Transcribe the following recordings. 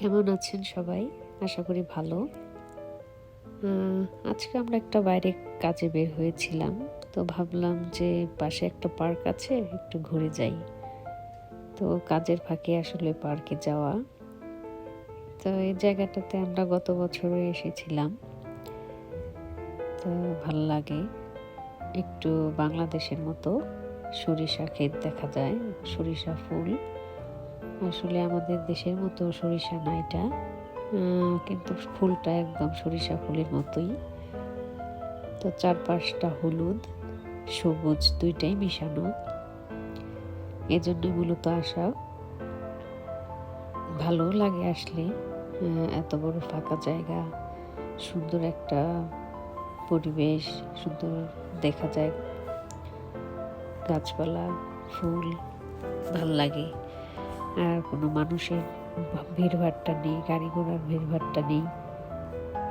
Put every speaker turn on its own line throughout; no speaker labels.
কেমন আছেন সবাই? আশা করি ভালো। আজকে আমরা একটা বাইরে কাজে বের হয়েছিলাম, তো ভাবলাম যে পাশে একটা পার্ক আছে, একটু ঘুরে যাই। তো কাজের ফাঁকে আসলে পার্কে যাওয়া। তো এই জায়গাটাতে আমরা গত বছরে এসেছিলাম। তো ভালো লাগে। একটু বাংলাদেশের মতো সরিষা ক্ষেত দেখা যায়, সরিষা ফুল। আসলে আমাদের দেশের মতো সরিষা না এটা। কিন্তু ফুলটা একদম সরিষা ফুলের মতোই। তো চারপাশটা হলুদ, সবুজ দুইটাই মিশানো। এজন্য মূলত আসা ভালো লাগে আসলে। এত বড় ফাঁকা জায়গা, সুন্দর একটা পরিবেশ, সুন্দর দেখা যায়। গাছপালা, ফুল, ভালো লাগে। আর কোনো মানুষের ভিড়ভাট্টা নেই, গাড়ি ঘোড়ার ভিড়ভাট্টা নেই।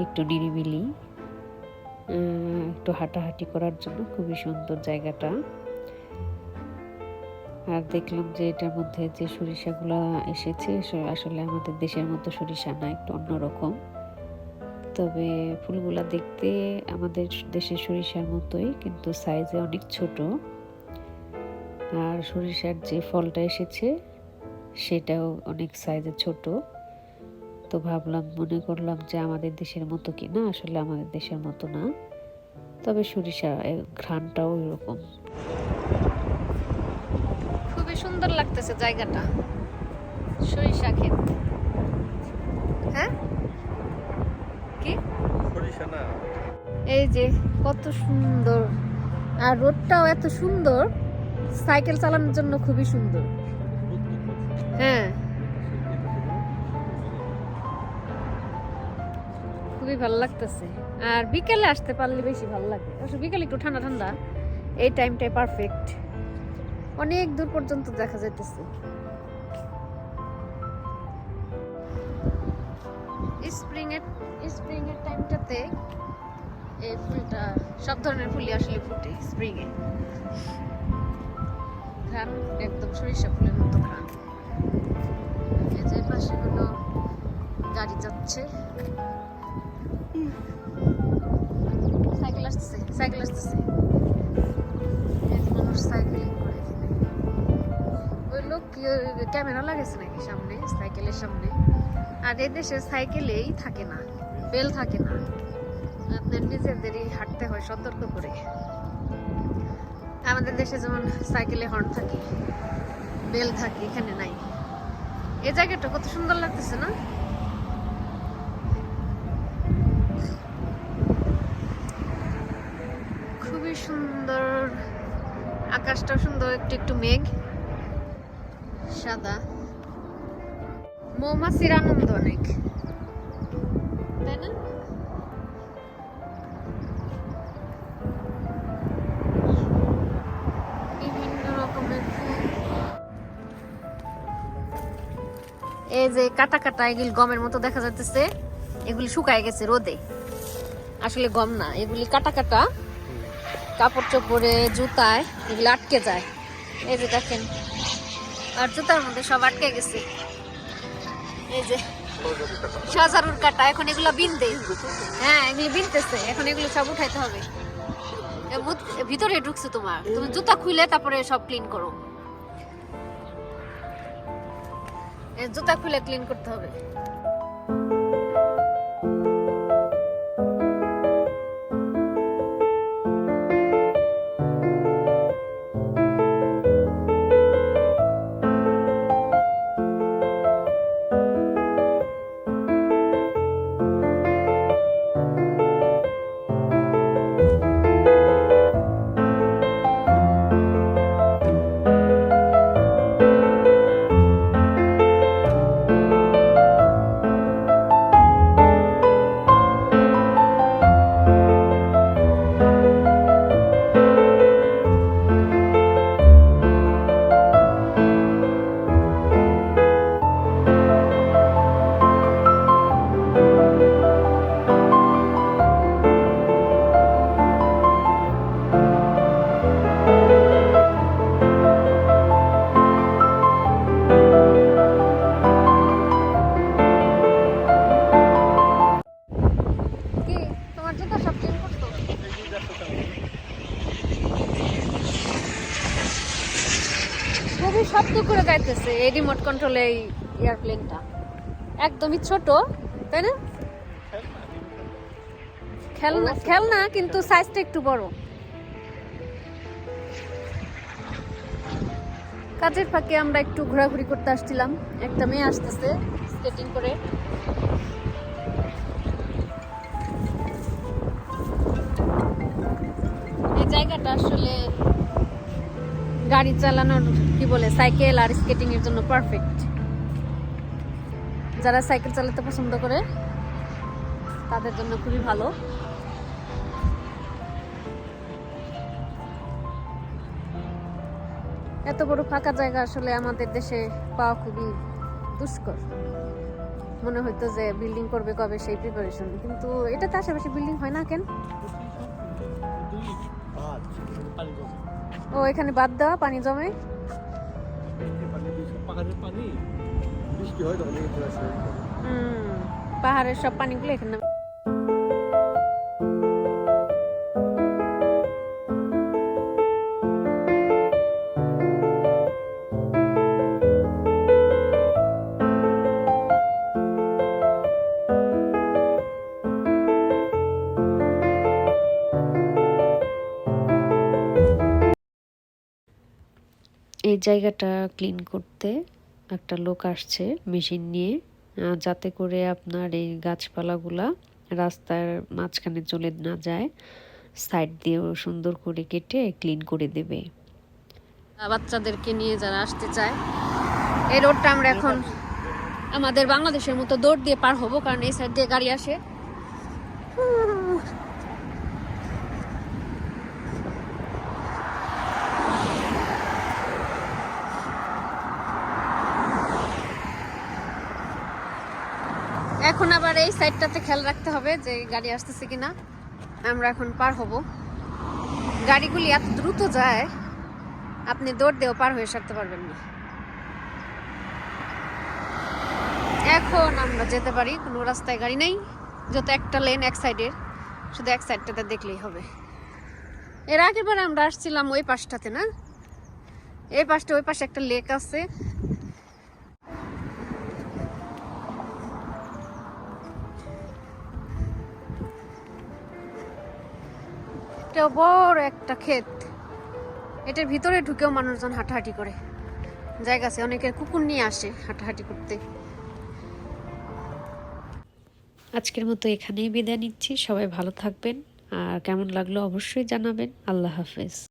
একটু নিরিবিলি একটু হাঁটাহাঁটি করার জন্য খুবই সুন্দর জায়গাটা। আর দেখলাম যে এটার মধ্যে যে সরিষাগুলো এসেছে আসলে আমাদের দেশের মতো সরিষা না, একটু অন্যরকম তবে ফুলগুলা দেখতে আমাদের দেশের সরিষার মতোই, কিন্তু সাইজে অনেক ছোট। আর সরিষার যে ফলটা এসেছে সেটাও অনেক সাইজে ছোট। তো ভাবলাম মনে করলাম যে আমাদের দেশের মতো কি না? আসলে আমাদের দেশের মতো না। তবে সরিষা এর ঘ্রাণটাও এরকম। খুবই সুন্দর লাগতেছে জায়গাটা। সরিষা ক্ষেত। হ্যাঁ? কি?
সরিষা না।
এই যে কত সুন্দর। আর রোডটাও এত সুন্দর। সাইকেল চালানোর জন্য খুবই সুন্দর। হ্যাঁ। খুবই ভালো লাগতেছে। আর বিকেলে আসতে পারলে বেশি ভালো লাগে। আসলে বিকেলে একটু ঠান্ডা ঠান্ডা। এই টাইমটাই পারফেক্ট অনেক দূর পর্যন্ত দেখা যাইতেছে। স্প্রিং এর স্প্রিং এর টাইমটাতে এই ফুলটা সব ধরনের ফুলই আসলে ফুটে স্প্রিং এ ঘ্রাণ একদম সরিষা ফুলের মতো ঘ্রাণ পাশে গাড়ি যাচ্ছে। সাইকেল আসতেছে সাইকেল আসতেছে। মানুষ সাইকেলিং করে ওই লোক ক্যামেরা লাগাইছে নাকি সামনে, সাইকেলের সামনে? আর এই দেশে সাইকেলেই থাকে না, বেল থাকে না। আপনার নিজেদেরই হাঁটতে হয় সতর্ক করে। আমাদের দেশে যেমন সাইকেলে হর্ন থাকে, বেল থাকে, এখানে নাই। এই জায়গাটা কত সুন্দর লাগতেছে না? খুবই সুন্দর। আকাশটা সুন্দর, একটু একটু মেঘ। সাদা। মৌমাছির আনন্দ অনেক। তাই না? এই যে কাটা কাটা এগুলি গমের মতো দেখা যাচ্ছে এগুলি শুকায় গেছে রোদে। আসলে গম না, এগুলি কাটা কাটা। কাপড় চোপড়ে, জুতায়, এগুলি আটকে যায়। এই যে দেখেন, আর জুতার মধ্যে সব আটকে গেছে। এই যে সাজারুর কাটা, এখন এগুলো বিনতে। হ্যাঁ এগুলি বিনতেছে, এখন এগুলো সব উঠাইতে হবে। ভিতরে ঢুকছে তোমার। তুমি জুতা খুলে তারপরে সব ক্লিন করো। জুতা খুলে ক্লিন করতে হবে। খুবই শব্দ করে গাইতেছে, এই রিমোট কন্ট্রোল এই এয়ারপ্লেনটা একদমই ছোট, তাই না? খেলনা খেলনা কিন্তু সাইজটা একটু বড়। কাজের ফাঁকে আমরা একটু ঘোরাঘুরি করতে আসছিলাম। একটা মেয়ে আসতেছে স্কেটিং করে। জায়গাটা আসলে গাড়ি চালানোর, কি বলে, সাইকেল আর স্কেটিং এর জন্য পারফেক্ট যারা সাইকেল চালাতে পছন্দ করে, তাদের জন্য খুবই ভালো। এত বড় ফাঁকা জায়গা আসলে আমাদের দেশে পাওয়া খুবই দুষ্কর। মনে হইতো যে বিল্ডিং করবে কবে সেই প্রিপারেশন কিন্তু এটাতে আশেপাশে বিল্ডিং হয় না কেন? ও এখানে বাদ দেওয়া পানি জমে।
পাহাড়ের হয়
সব পানিগুলো এখানে এই জায়গাটা ক্লিন করতে একটা লোক আসছে মেশিন নিয়ে যাতে করে আপনার এই গাছপালাগুলা রাস্তার মাঝখানে চলে না যায় সাইড দিয়েও সুন্দর করে কেটে ক্লিন করে দেবে। বাচ্চাদেরকে নিয়ে যারা আসতে চায় এই রোডটা আমরা এখন আমাদের বাংলাদেশের মতো দৌড় দিয়ে পার হব কারণ এই সাইড দিয়ে গাড়ি আসে। এখন আবার এই সাইডটাতে খেয়াল রাখতে হবে যে গাড়ি আসতেছে কিনা। আমরা এখন পার হব। গাড়িগুলি এত দ্রুত যায়, আপনি দৌড় দিয়েও পার হয়ে সারতে পারবেন না। এখন আমরা যেতে পারি, কোনো রাস্তায় গাড়ি নেই যত একটা লেন এক সাইডের শুধু এক সাইডটাতে দেখলেই হবে। এর আগের বার আমরা আসছিলাম ওই পাশটাতে না? এই পাশটা, ওই পাশে একটা লেক আছে। এটা বড় একটা ক্ষেত। এটার ভিতরে ঢুকেও মানুষজন হাঁটাহাঁটি করে। জায়গা আছে, অনেকের কুকুর নিয়ে আসে হাঁটাহাঁটি করতে। আজকের মতো এখানেই বিদায় নিচ্ছি। সবাই ভালো থাকবেন। আর কেমন লাগল অবশ্যই জানাবেন। আল্লাহ হাফেজ।